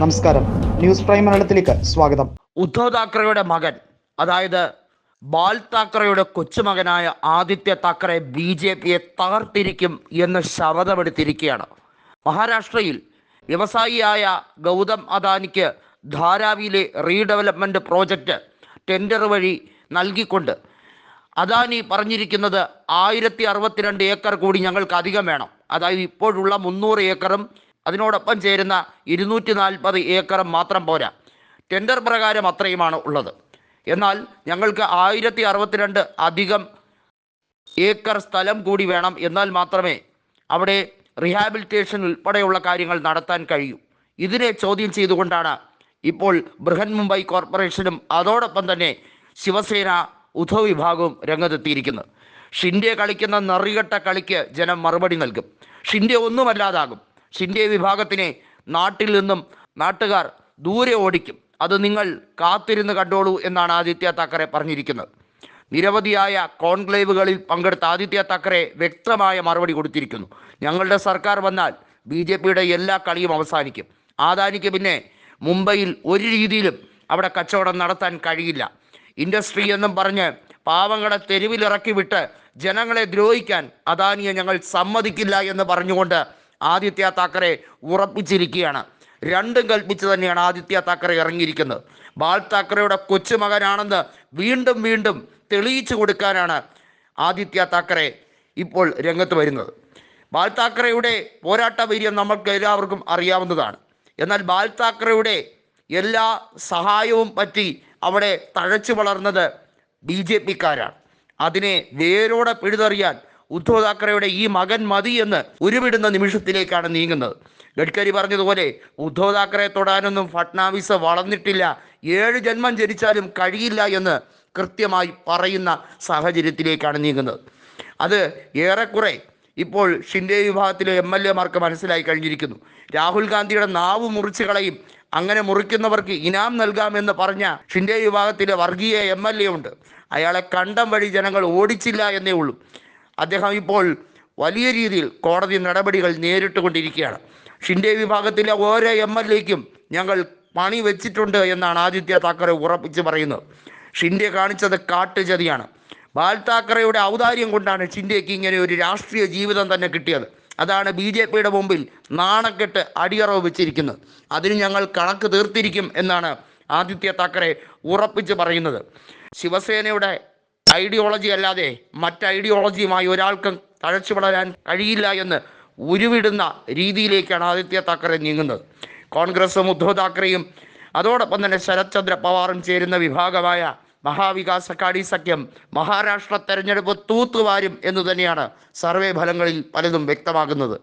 നമസ്കാരം. News prime മലയാളത്തിലേക്ക് സ്വാഗതം. ഉദ്ധവ് താക്കറെയുടെ മകൻ അതായത് ബാൽ താക്കറെയുടെ കൊച്ചുമകനായ ആദിത്യ താക്കറെ ബി ജെ പിയെ തകർത്തിരിക്കും എന്ന് ശപഥമെടുത്തിരിക്കുകയാണ്. മഹാരാഷ്ട്രയിൽ വ്യവസായിയായ ഗൗതം അദാനിക്ക് ധാരാവിയിലെ റീഡെവലപ്മെന്റ് പ്രോജക്റ്റ് ടെൻഡർ വഴി നൽകിക്കൊണ്ട് അദാനി പറഞ്ഞിരിക്കുന്നത് ആയിരത്തി അറുപത്തിരണ്ട് ഏക്കർ കൂടി ഞങ്ങൾക്ക് അധികം വേണം. അതായത് ഇപ്പോഴുള്ള മുന്നൂറ് ഏക്കറും അതിനോടൊപ്പം ചേരുന്ന ഇരുന്നൂറ്റി നാൽപ്പത് ഏക്കറും മാത്രം പോരാ. ടെൻഡർ പ്രകാരം അത്രയുമാണ് ഉള്ളത്. എന്നാൽ ഞങ്ങൾക്ക് ആയിരത്തി അറുപത്തിരണ്ട് അധികം ഏക്കർ സ്ഥലം കൂടി വേണം. എന്നാൽ മാത്രമേ അവിടെ റിഹാബിലിറ്റേഷൻ ഉൾപ്പെടെയുള്ള കാര്യങ്ങൾ നടത്താൻ കഴിയൂ. ഇതിനെ ചോദ്യം ചെയ്തുകൊണ്ടാണ് ഇപ്പോൾ ബൃഹൻ മുംബൈ കോർപ്പറേഷനും അതോടൊപ്പം തന്നെ ശിവസേന ഉദ്ധവ് വിഭാഗവും രംഗത്തെത്തിയിരിക്കുന്നത്. ഷിൻഡെ കളിക്കുന്ന നെറികെട്ട കളിക്ക് ജനം മറുപടി നൽകും. ഷിൻഡെ ഒന്നുമല്ലാതാകും. ഷിൻഡെ വിഭാഗത്തിനെ നാട്ടിൽ നിന്നും നാട്ടുകാർ ദൂരെ ഓടിക്കും. അത് നിങ്ങൾ കാത്തിരുന്ന് കണ്ടോളൂ എന്നാണ് ആദിത്യ താക്കറെ പറഞ്ഞിരിക്കുന്നത്. നിരവധിയായ കോൺക്ലേവുകളിൽ പങ്കെടുത്ത ആദിത്യ താക്കറെ വ്യക്തമായ മറുപടി കൊടുത്തിരിക്കുന്നു. ഞങ്ങളുടെ സർക്കാർ വന്നാൽ ബി ജെ പിയുടെ എല്ലാ കളിയും അവസാനിക്കും. ആദാനിക്ക് പിന്നെ മുംബൈയിൽ ഒരു രീതിയിലും അവിടെ കച്ചവടം നടത്താൻ കഴിയില്ല. ഇൻഡസ്ട്രി എന്നും പറഞ്ഞ് പാവങ്ങളെ തെരുവിലിറക്കി വിട്ട് ജനങ്ങളെ ദ്രോഹിക്കാൻ അദാനിയെ ഞങ്ങൾ സമ്മതിക്കില്ല എന്ന് പറഞ്ഞുകൊണ്ട് ആദിത്യ താക്കറെ ഉറപ്പിച്ചിരിക്കുകയാണ്. രണ്ടും കൽപ്പിച്ച് തന്നെയാണ് ആദിത്യ താക്കറെ ഇറങ്ങിയിരിക്കുന്നത്. ബാൽ താക്കറയുടെ കൊച്ചുമകനാണെന്ന് വീണ്ടും വീണ്ടും തെളിയിച്ചു കൊടുക്കാനാണ് ആദിത്യ താക്കറെ ഇപ്പോൾ രംഗത്ത് വരുന്നത്. ബാൽ താക്കറയുടെ പോരാട്ട വീര്യം നമ്മൾക്ക് എല്ലാവർക്കും അറിയാവുന്നതാണ്. എന്നാൽ ബാൽ താക്കറയുടെ എല്ലാ സഹായവും പറ്റി അവിടെ തഴച്ചു വളർന്നത് ബി ജെ പിക്കാരാണ്. അതിനെ വേരോടെ പിഴുതെറിയാൻ ഉദ്ധവ് താക്കറയുടെ ഈ മകൻ മതി എന്ന് ഉരുവിടുന്ന നിമിഷത്തിലേക്കാണ് നീങ്ങുന്നത്. ഗഡ്കരി പറഞ്ഞതുപോലെ ഉദ്ധവ് താക്കറെ തൊടാനൊന്നും ഫട്നാവിസ് വളർന്നിട്ടില്ല. ഏഴ് ജന്മം ജനിച്ചാലും കഴിയില്ല എന്ന് കൃത്യമായി പറയുന്ന സാഹചര്യത്തിലേക്കാണ് നീങ്ങുന്നത്. അത് ഏറെക്കുറെ ഇപ്പോൾ ഷിൻഡെ വിഭാഗത്തിലെ എം എൽ എമാർക്ക് മനസ്സിലായി കഴിഞ്ഞിരിക്കുന്നു. രാഹുൽ ഗാന്ധിയുടെ നാവ് മുറിച്ച് കളയും. അങ്ങനെ മുറിക്കുന്നവർക്ക് ഇനാം നൽകാമെന്ന് പറഞ്ഞ ഷിൻഡെ വിഭാഗത്തിലെ വർഗീയ എം എൽ എ ഉണ്ട്. അയാളെ കണ്ടം വഴി ജനങ്ങൾ ഓടിച്ചില്ല എന്നേ ഉള്ളൂ. അദ്ദേഹം ഇപ്പോൾ വലിയ രീതിയിൽ കോടതി നടപടികൾ നേരിട്ട് കൊണ്ടിരിക്കുകയാണ് ഷിൻഡെ വിഭാഗത്തിലെ ഓരോ എം എൽ എക്കും ഞങ്ങൾ പണി വെച്ചിട്ടുണ്ട് എന്നാണ് ആദിത്യ താക്കറെ ഉറപ്പിച്ച് പറയുന്നത്. ഷിൻഡെ കാണിച്ചത് കാട്ടുചതിയാണ്. ബാൽ താക്കറയുടെ ഔദാര്യം കൊണ്ടാണ് ഷിൻഡെക്ക് ഇങ്ങനെ ഒരു രാഷ്ട്രീയ ജീവിതം തന്നെ കിട്ടിയത്. അതാണ് ബി ജെ പിയുടെ മുമ്പിൽ നാണക്കെട്ട് അടിയറവ് വെച്ചിരിക്കുന്നത്. അതിന് ഞങ്ങൾ കണക്ക് തീർത്തിരിക്കും എന്നാണ് ആദിത്യ താക്കറെ ഉറപ്പിച്ച് പറയുന്നത്. ശിവസേനയുടെ ഐഡിയോളജി അല്ലാതെ മറ്റ് ഐഡിയോളജിയുമായി ഒരാൾക്കും തഴച്ചു വളരാൻ കഴിയില്ല എന്ന് ഉരുവിടുന്ന രീതിയിലേക്കാണ് ആദിത്യ താക്കറെ നീങ്ങുന്നത്. കോൺഗ്രസും ഉദ്ധവ് താക്കറെയും അതോടൊപ്പം തന്നെ ശരത് ചന്ദ്ര പവാറും ചേരുന്ന വിഭാഗമായ മഹാവികാസ് അക്കാഡി സഖ്യം മഹാരാഷ്ട്ര തെരഞ്ഞെടുപ്പ് തൂത്തുവാരും എന്ന് തന്നെയാണ് സർവേ ഫലങ്ങളിൽ പലതും വ്യക്തമാകുന്നത്.